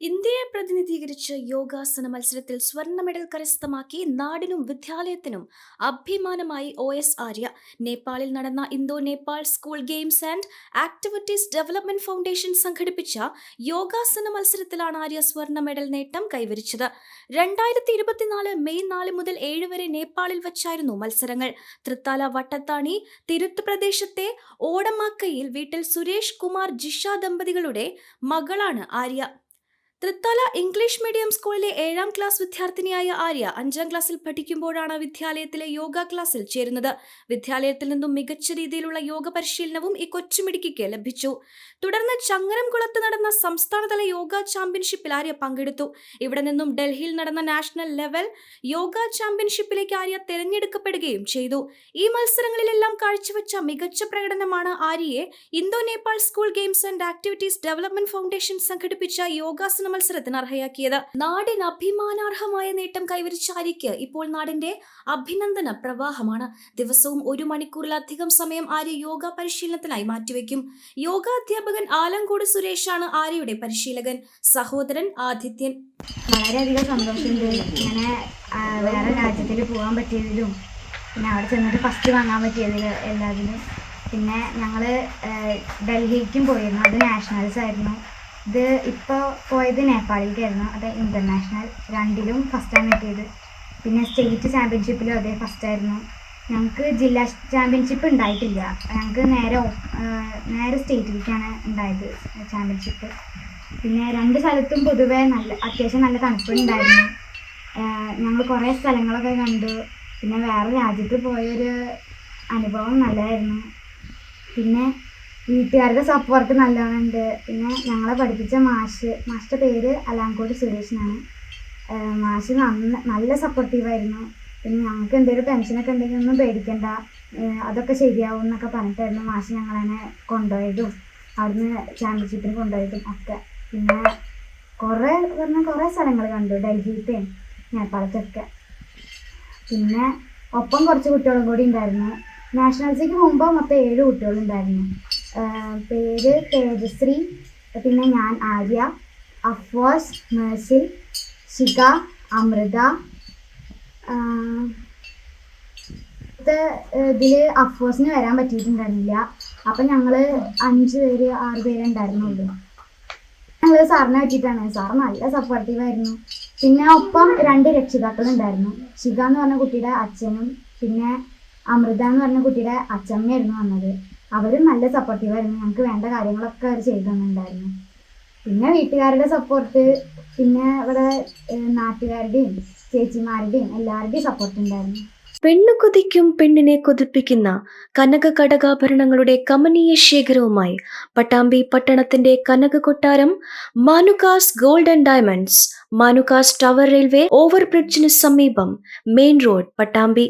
ഇന്ത്യയെ പ്രതിനിധീകരിച്ച് യോഗാസന മത്സരത്തിൽ സ്വർണ മെഡൽ കരസ്ഥമാക്കി നാടിനും വിദ്യാലയത്തിനും അഭിമാനമായി ഒ എസ് ആര്യ. നേപ്പാളിൽ നടന്ന Indo Nepal school games and activities development foundation സംഘടിപ്പിച്ച യോഗാസന മത്സരത്തിലാണ് ആര്യ സ്വർണ മെഡൽ നേട്ടം കൈവരിച്ചത്. രണ്ടായിരത്തി ഇരുപത്തിനാല് മെയ് നാല് മുതൽ ഏഴ് വരെ നേപ്പാളിൽ വച്ചായിരുന്നു മത്സരങ്ങൾ. തൃത്താല വട്ടത്താണി തിരുത്ത് പ്രദേശത്തെ ഓടമാക്കയിൽ വീട്ടിൽ സുരേഷ് കുമാർ ജിഷ ദമ്പതികളുടെ മകളാണ് ആര്യ. തൃത്താല ഇംഗ്ലീഷ് മീഡിയം സ്കൂളിലെ ഏഴാം ക്ലാസ് വിദ്യാർത്ഥിനിയായ ആര്യ അഞ്ചാം ക്ലാസ്സിൽ പഠിക്കുമ്പോഴാണ് വിദ്യാലയത്തിലെ യോഗ ക്ലാസ്സിൽ ചേരുന്നത്. വിദ്യാലയത്തിൽ നിന്നും മികച്ച രീതിയിലുള്ള യോഗ പരിശീലനവും ഈ കൊച്ചുമിടുക്കിക്ക് ലഭിച്ചു. തുടർന്ന് ചങ്ങരംകുളത്ത് നടന്ന സംസ്ഥാനതല യോഗ ചാമ്പ്യൻഷിപ്പിൽ ആര്യ പങ്കെടുത്തു. ഇവിടെ നിന്നും ഡൽഹിയിൽ നടന്ന നാഷണൽ ലെവൽ യോഗ ചാമ്പ്യൻഷിപ്പിലേക്ക് ആര്യ തിരഞ്ഞെടുക്കപ്പെടുകയും ചെയ്തു. ഈ മത്സരങ്ങളിലെല്ലാം കാഴ്ചവെച്ച മികച്ച പ്രകടനമാണ് ആര്യയെ Indo Nepal school games and activities development foundation സംഘടിപ്പിച്ച യോഗാസന മത്സരത്തിന് അർഹയാക്കിയത് നാടിന് അഭിമാനാർഹമായ നേട്ടം കൈവരിച്ച ആര്യയ്ക്ക് ഇപ്പോൾ നാടിന്റെ അഭിനന്ദന പ്രവാഹമാണ്. ദിവസവും ഒരു മണിക്കൂറിലധികം സമയം ആര്യ യോഗ പരിശീലനത്തിനായി മാറ്റിവെക്കും. യോഗ അധ്യാപകൻ ആലങ്കോട് സുരേഷാണ് ആര്യയുടെ പരിശീലകൻ. സഹോദരൻ ആദിത്യൻ. വളരെയധികം സന്തോഷമുണ്ട് ഇങ്ങനെ വേറെ രാജ്യത്തിൽ പോകാൻ പറ്റിയതിലും പിന്നെ അവിടെ ചെന്നിട്ട് ഫസ്റ്റ് വാങ്ങാൻ പറ്റിയതിൽ എല്ലാത്തിലും. പിന്നെ ഞങ്ങൾ ഡൽഹിക്കും പോയിരുന്നു. അത് നാഷണൽസ് ആയിരുന്നു. ഇത് ഇപ്പോൾ പോയത് നേപ്പാളിലേക്കായിരുന്നു. അത് ഇന്റർനാഷണൽ രണ്ടിലും ഫസ്റ്റാണ് കിട്ടിയത്. പിന്നെ സ്റ്റേറ്റ് ചാമ്പ്യൻഷിപ്പിലും അതേ ഫസ്റ്റായിരുന്നു ഞങ്ങൾക്ക് ജില്ലാ ചാമ്പ്യൻഷിപ്പ് ഉണ്ടായിട്ടില്ല. ഞങ്ങൾക്ക് നേരെ നേരെ സ്റ്റേറ്റിലേക്കാണ് ഉണ്ടായത് ചാമ്പ്യൻഷിപ്പ് പിന്നെ രണ്ട് സ്ഥലത്തും പൊതുവെ നല്ല അത്യാവശ്യം നല്ല തണുപ്പുണ്ടായിരുന്നു. ഞങ്ങൾ കുറേ സ്ഥലങ്ങളൊക്കെ കണ്ടു. പിന്നെ വേറെ രാജ്യത്ത് പോയൊരു അനുഭവം നല്ലതായിരുന്നു. പിന്നെ വീട്ടുകാരുടെ സപ്പോർട്ട് നല്ലോണമുണ്ട് പിന്നെ ഞങ്ങളെ പഠിപ്പിച്ച മാഷ് മാഷിന്റെ പേര് അലാങ്കോട് സുരേഷനാണ്. മാഷ് നന്ന നല്ല സപ്പോർട്ടീവായിരുന്നു പിന്നെ ഞങ്ങൾക്ക് എന്തെങ്കിലും ടെൻഷനൊക്കെ ഉണ്ടെങ്കിൽ ഒന്നും പേടിക്കണ്ട. അതൊക്കെ ശരിയാവും എന്നൊക്കെ പറഞ്ഞിട്ടായിരുന്നു മാഷ് ഞങ്ങളെന്നെ കൊണ്ടുപോയതും അവിടുന്ന് ചാമ്പ്യൻഷിപ്പിന് കൊണ്ടുപോയതും ഒക്കെ. പിന്നെ കുറേ പറഞ്ഞാൽ കുറേ സ്ഥലങ്ങൾ കണ്ടു. ഡൽഹിയിലത്തെയും നേപ്പാളത്തൊക്കെ. പിന്നെ ഒപ്പം കുറച്ച് കുട്ടികളും കൂടി ഉണ്ടായിരുന്നു. നാഷണൽസിക്ക് മുമ്പ് മൊത്തം ഏഴ് കുട്ടികളുണ്ടായിരുന്നു. പേര് തേജശ്രീ പിന്നെ ഞാൻ ആര്യ അഫ്വാസ് മേഴ്സിൽ ശിഖ അമൃത ഇതിൽ അഫ്വാസിന് വരാൻ പറ്റിയിട്ടുണ്ടായിരുന്നില്ല. അപ്പം ഞങ്ങൾ അഞ്ച് പേര് ആറ് പേര് ഉണ്ടായിരുന്നുള്ളൂ. ഞങ്ങൾ സാറിനെ പറ്റിയിട്ടാണ്. സാർ നല്ല സപ്പോർട്ടീവായിരുന്നു പിന്നെ ഒപ്പം രണ്ട് രക്ഷിതാക്കളുണ്ടായിരുന്നു ശിഖ എന്ന് പറഞ്ഞ കുട്ടിയുടെ അച്ഛനും പിന്നെ അമൃത എന്ന് പറഞ്ഞ കുട്ടിയുടെ അച്ഛമ്മയായിരുന്നു വന്നത്. അവരും നല്ല സപ്പോർട്ടീവായിരുന്നു ഞങ്ങൾക്ക് വേണ്ട കാര്യങ്ങളൊക്കെ അവർ ചെയ്തു തന്നിട്ടുണ്ടായിരുന്നു. പിന്നെ വീട്ടുകാരുടെ സപ്പോർട്ട് പിന്നെ ഇവിടെ നാട്ടുകാരുടെയും ചേച്ചിമാരുടെയും എല്ലാവരുടെയും സപ്പോർട്ട് ഉണ്ടായിരുന്നു. പെണ്ണു കൊതിക്കും പെണ്ണിനെ കൊതിപ്പിക്കുന്ന കനക കടകാഭരണങ്ങളുടെ കമനീയ ശേഖരവുമായി പട്ടാമ്പി പട്ടണത്തിന്റെ കനക കൊട്ടാരം Manukas gold and diamonds Manukas tower railway over ഓവർബ്രിഡ്ജിന് സമീപം മെയിൻ റോഡ് പട്ടാമ്പി